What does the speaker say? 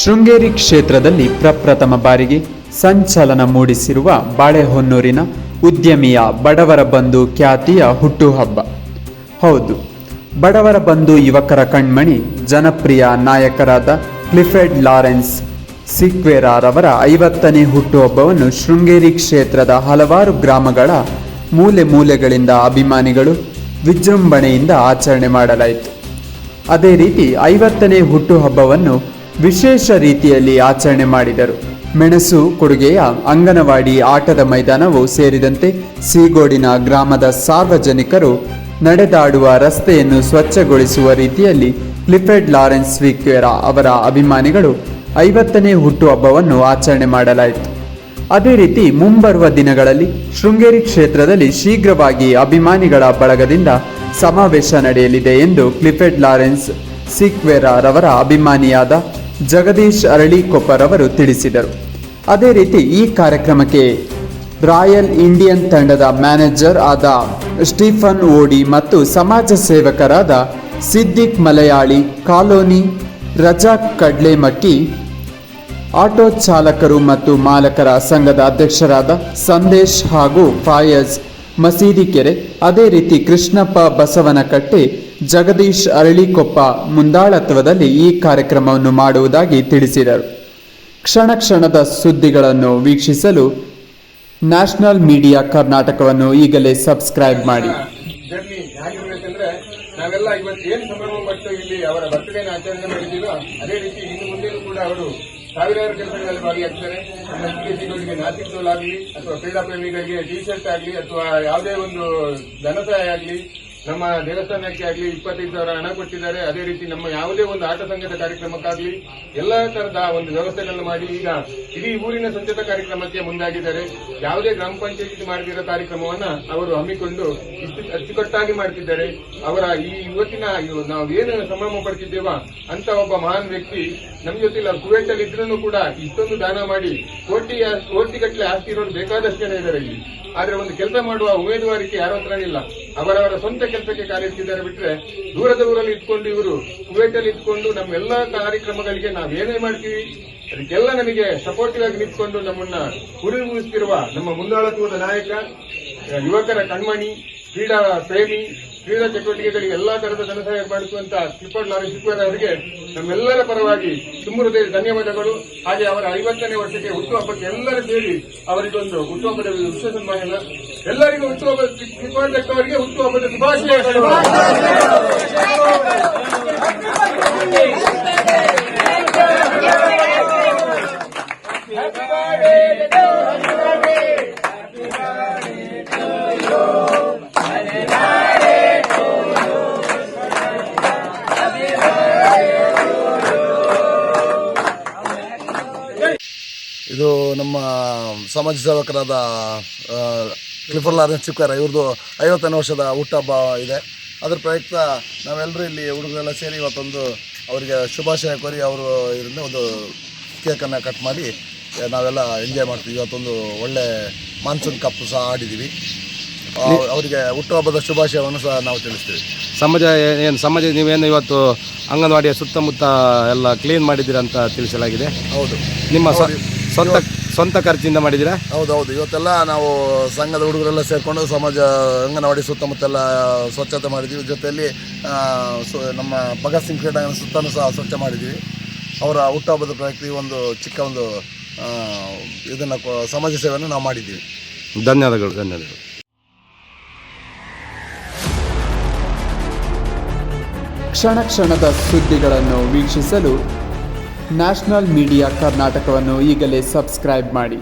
ಶೃಂಗೇರಿ ಕ್ಷೇತ್ರದಲ್ಲಿ ಪ್ರಪ್ರಥಮ ಬಾರಿಗೆ ಸಂಚಲನ ಮೂಡಿಸಿರುವ ಬಾಳೆಹೊನ್ನೂರಿನ ಉದ್ಯಮಿಯ ಬಡವರ ಬಂಧು ಖ್ಯಾತಿಯ ಹುಟ್ಟುಹಬ್ಬ. ಹೌದು, ಬಡವರ ಬಂಧು ಯುವಕರ ಕಣ್ಮಣಿ, ಜನಪ್ರಿಯ ನಾಯಕರಾದ ಕ್ಲಿಫೆಡ್ ಲಾರೆನ್ಸ್ ಸಿಕ್ವೆರಾರವರ ಐವತ್ತನೇ ಹುಟ್ಟುಹಬ್ಬವನ್ನು ಶೃಂಗೇರಿ ಕ್ಷೇತ್ರದ ಹಲವಾರು ಗ್ರಾಮಗಳ ಮೂಲೆ ಮೂಲೆಗಳಿಂದ ಅಭಿಮಾನಿಗಳು ವಿಜೃಂಭಣೆಯಿಂದ ಆಚರಣೆ ಮಾಡಲಾಯಿತು. ಅದೇ ರೀತಿ ಐವತ್ತನೇ ಹುಟ್ಟುಹಬ್ಬವನ್ನು ವಿಶೇಷ ರೀತಿಯಲ್ಲಿ ಆಚರಣೆ ಮಾಡಿದರು. ಮೆಣಸು, ಕೊಡುಗೆಯ, ಅಂಗನವಾಡಿ ಆಟದ ಮೈದಾನವು ಸೇರಿದಂತೆ ಸೀಗೋಡಿನ ಗ್ರಾಮದ ಸಾರ್ವಜನಿಕರು ನಡೆದಾಡುವ ರಸ್ತೆಯನ್ನು ಸ್ವಚ್ಛಗೊಳಿಸುವ ರೀತಿಯಲ್ಲಿ ಕ್ಲಿಫೆಡ್ ಲಾರೆನ್ಸ್ ವಿಕ್ವೆರಾ ಅವರ ಅಭಿಮಾನಿಗಳು ಐವತ್ತನೇ ಹುಟ್ಟುಹಬ್ಬವನ್ನು ಆಚರಣೆ ಮಾಡಲಾಯಿತು. ಅದೇ ರೀತಿ ಮುಂಬರುವ ದಿನಗಳಲ್ಲಿ ಶೃಂಗೇರಿ ಕ್ಷೇತ್ರದಲ್ಲಿ ಶೀಘ್ರವಾಗಿ ಅಭಿಮಾನಿಗಳ ಬಳಗದಿಂದ ಸಮಾವೇಶ ನಡೆಯಲಿದೆ ಎಂದು ಕ್ಲಿಫೆಡ್ ಲಾರೆನ್ಸ್ ಸಿಕ್ವೆರಾರವರ ಅಭಿಮಾನಿಯಾದ ಜಗದೀಶ್ ಅರಳಿಕೊಪ್ಪರವರು ತಿಳಿಸಿದರು. ಅದೇ ರೀತಿ ಈ ಕಾರ್ಯಕ್ರಮಕ್ಕೆ ರಾಯಲ್ ಇಂಡಿಯನ್ ತಂಡದ ಮ್ಯಾನೇಜರ್ ಆದ ಸ್ಟೀಫನ್ ಓಡಿ ಮತ್ತು ಸಮಾಜ ಸೇವಕರಾದ ಸಿದ್ದಿಕ್ ಮಲಯಾಳಿ, ಕಾಲೋನಿ ರಜಾಕ್ ಕಡ್ಲೆಮಕ್ಕಿ, ಆಟೋ ಚಾಲಕರು ಮತ್ತು ಮಾಲಕರ ಸಂಘದ ಅಧ್ಯಕ್ಷರಾದ ಸಂದೇಶ್ ಹಾಗೂ ಫಾಯಜ್ ಮಸೀದಿ ಕೆರೆ ಅದೇ ರೀತಿ ಕೃಷ್ಣಪ್ಪ ಬಸವನಕಟ್ಟೆ ಜಗದೀಶ್ ಅರಳಿಕೊಪ್ಪ ಮುಂದಾಳತ್ವದಲ್ಲಿ ಈ ಕಾರ್ಯಕ್ರಮವನ್ನು ಮಾಡುವುದಾಗಿ ತಿಳಿಸಿದರು. ಕ್ಷಣ ಕ್ಷಣದ ಸುದ್ದಿಗಳನ್ನು ವೀಕ್ಷಿಸಲು ನ್ಯಾಷನಲ್ ಮೀಡಿಯಾ ಕರ್ನಾಟಕವನ್ನು ಈಗಲೇ ಸಬ್ಸ್ಕ್ರೈಬ್ ಮಾಡಿ. ನಾವೆಲ್ಲ ಇವತ್ತು ಏನು ಸಂಭ್ರಮ ಇಲ್ಲಿ ಅವರ ಬರ್ತ್ಡೇನ ಆಚರಣೆ ಮಾಡಿದ್ದೀವೋ ಅದೇ ರೀತಿ ಇನ್ನು ಮುಂದೆಯೂ ಕೂಡ ಅವರು ಸಾವಿರಾರು ಕೆಲಸಗಳಲ್ಲಿ ಭಾಗಿಯಾಗ್ತಾರೆ. ನಮ್ಮ ಟೋಲ್ ಆಗಲಿ ಅಥವಾ ಕ್ರೀಡಾ ಪ್ರೇಮಿಗಳಿಗೆ ಟಿ ಶರ್ಟ್ ಆಗಲಿ ಅಥವಾ ಯಾವುದೇ ಒಂದು ಧನಸಹಾಯ ಆಗಲಿ ನಮ್ಮ ದೇವಸ್ಥಾನಕ್ಕೆ ಆಗಲಿ ಇಪ್ಪತ್ತೈದು ಸಾವಿರ ಹಣ ಕೊಟ್ಟಿದ್ದಾರೆ. ಅದೇ ರೀತಿ ನಮ್ಮ ಯಾವುದೇ ಒಂದು ಆಟ ಸಂಘದ ಕಾರ್ಯಕ್ರಮಕ್ಕಾಗಲಿ ಎಲ್ಲ ತರದ ಒಂದು ವ್ಯವಸ್ಥೆಗಳನ್ನು ಮಾಡಿ ಈಗ ಇಡೀ ಊರಿನ ಸ್ವಚ್ಛತಾ ಕಾರ್ಯಕ್ರಮಕ್ಕೆ ಮುಂದಾಗಿದ್ದಾರೆ. ಯಾವುದೇ ಗ್ರಾಮ ಪಂಚಾಯತಿ ಮಾಡದಿರೋ ಕಾರ್ಯಕ್ರಮವನ್ನು ಅವರು ಹಮ್ಮಿಕೊಂಡು ಅಚ್ಚುಕಟ್ಟಾಗಿ ಮಾಡ್ತಿದ್ದಾರೆ. ಅವರ ಈ ಇವತ್ತಿನ ನಾವು ಏನು ಸಂಭ್ರಮ ಪಡ್ತಿದ್ದೇವ ಅಂತ ಒಬ್ಬ ಮಹಾನ್ ವ್ಯಕ್ತಿ ನಮ್ಮ ಜೊತೆ ಇಲ್ಲ ಕುವೆಂಟ್ ಇದ್ರೂ ಕೂಡ ಇಷ್ಟೊಂದು ದಾನ ಮಾಡಿ ಕೋಟಿ, ಕೋಟಿಗಟ್ಟಲೆ ಆಸ್ತಿ ಇರೋರು ಬೇಕಾದಷ್ಟು ಜನ ಇದ್ದಾರೆ ಇಲ್ಲಿ. ಆದ್ರೆ ಒಂದು ಕೆಲಸ ಮಾಡುವ ಉಮೇದುವಾರಿಕೆ ಯಾರ ಹತ್ರ ಇಲ್ಲ. ಅವರವರ ಸ್ವಂತ ಕೆಲಸಕ್ಕೆ ಕಾರ್ಯಿಸ್ತಿದ್ದಾರೆ ಬಿಟ್ರೆ ದೂರದ ಊರಲ್ಲಿ ಇಟ್ಕೊಂಡು ಇವರು ಕುವೇಟಲ್ಲಿ ಇಟ್ಕೊಂಡು ನಮ್ಮೆಲ್ಲ ಕಾರ್ಯಕ್ರಮಗಳಿಗೆ ನಾವೇನೇ ಮಾಡ್ತೀವಿ? ಅದಕ್ಕೆಲ್ಲ ನಮಗೆ ಸಪೋರ್ಟಿವ್ ಆಗಿ ನಿಂತ್ಕೊಂಡು ನಮ್ಮನ್ನ ಹುರಿದುಂಬಿಸ್ತಿರುವ ನಮ್ಮ ಮುಂದಾಳತ್ವದ ನಾಯಕ, ಯುವಕರ ಕಣ್ಮಣಿ, ಕ್ರೀಡಾ ಪ್ರೇಮಿ ಕ್ರೀಡಾ ಚಟುವಟಿಕೆಗಳಿಗೆ ಎಲ್ಲಾ ತರದ ಧನಸಹಾಯ ಮಾಡಿಸುವಂತಹ ಲಾರಿ ಸಿಕ್ವೇರ್ ಅವರಿಗೆ ನಮ್ಮೆಲ್ಲರ ಪರವಾಗಿ ತುಂಬ ಹೃದಯದ ಧನ್ಯವಾದಗಳು. ಹಾಗೆ ಅವರ ಐವತ್ತನೇ ವರ್ಷಕ್ಕೆ ಹುಟ್ಟುಹಬ್ಬಕ್ಕೆ ಎಲ್ಲರೂ ಸೇರಿ ಅವರಿಗೊಂದು ಹುಟ್ಟುಹಬ್ಬದ ವಿಶೇಷ ಮಾಡೋಣ ಎಲ್ಲರಿಗೂ ಹುಟ್ಟುಹಬ್ಬ ಕಿಪ್ಪಡ್ ಅವರಿಗೆ ಹುಟ್ಟುಹಬ್ಬದ ಶುಭಾಶಯಗಳು. ಇದು ನಮ್ಮ ಸಮಾಜ ಸೇವಕರಾದ ಕ್ಲಿಫರ್ ಲಾರೆನ್ಸ್ ಚಿಕ್ಕರ ಇವ್ರದ್ದು ಐವತ್ತನೇ ವರ್ಷದ ಹುಟ್ಟಹಬ್ಬ ಇದೆ. ಅದ್ರ ಪ್ರಯುಕ್ತ ನಾವೆಲ್ಲರೂ ಇಲ್ಲಿ ಹುಡುಗರೆಲ್ಲ ಸೇರಿ ಇವತ್ತೊಂದು ಅವರಿಗೆ ಶುಭಾಶಯ ಕೋರಿ ಅವರು ಇದರಿಂದ ಒಂದು ಕೇಕನ್ನು ಕಟ್ ಮಾಡಿ ನಾವೆಲ್ಲ ಎಂಜಾಯ್ ಮಾಡ್ತೀವಿ. ಇವತ್ತೊಂದು ಒಳ್ಳೆ ಮಾನ್ಸೂನ್ ಕಪ್ ಸಹ ಆಡಿದ್ದೀವಿ ಅವರಿಗೆ ಹುಟ್ಟುಹಬ್ಬದ ಶುಭಾಶಯವನ್ನು ಸಹ ನಾವು ತಿಳಿಸ್ತೀವಿ. ಸಮಾಜ ಏನು ಸಮಾಜ ನೀವೇನು ಇವತ್ತು ಅಂಗನವಾಡಿಯ ಸುತ್ತಮುತ್ತ ಎಲ್ಲ ಕ್ಲೀನ್ ಮಾಡಿದ್ದೀರಾ ಅಂತ ತಿಳಿಸಲಾಗಿದೆ. ಹೌದು. ನಿಮ್ಮ ಸ್ವಂತ ಸ್ವಂತ ಖರ್ಚಿಂದ ಮಾಡಿದ್ದೀರಾ? ಹೌದೌದು ಇವತ್ತೆಲ್ಲ ನಾವು ಸಂಘದ ಹುಡುಗರೆಲ್ಲ ಸೇರಿಕೊಂಡು ಸಮಾಜ ಅಂಗನವಾಡಿ ಸುತ್ತಮುತ್ತೆಲ್ಲ ಸ್ವಚ್ಛತೆ ಮಾಡಿದ್ದೀವಿ. ಜೊತೆಯಲ್ಲಿ ಆ, ಸು- ನಮ್ಮ ಭಗತ್ ಸಿಂಗ್ ಕ್ರೀಡಾಂಗಣ ಸುತ್ತಲೂ ಸಹ ಸ್ವಚ್ಛ ಮಾಡಿದ್ದೀವಿ. ಅವರ ಹುಟ್ಟಹಬ್ಬದ ಪ್ರಯುಕ್ತ ಈ ಒಂದು ಚಿಕ್ಕ ಒಂದು ಇದನ್ನು ಸಮಾಜ ಸೇವೆಯನ್ನು ನಾವು ಮಾಡಿದ್ದೀವಿ. ಧನ್ಯವಾದಗಳು ಧನ್ಯವಾದಗಳು. ಕ್ಷಣ ಕ್ಷಣದ ಸುದ್ದಿಗಳನ್ನು ವೀಕ್ಷಿಸಲು ನ್ಯಾಷನಲ್ ಮೀಡಿಯಾ ಕರ್ನಾಟಕವನ್ನು ಈಗಲೇ ಸಬ್ಸ್ಕ್ರೈಬ್ ಮಾಡಿ.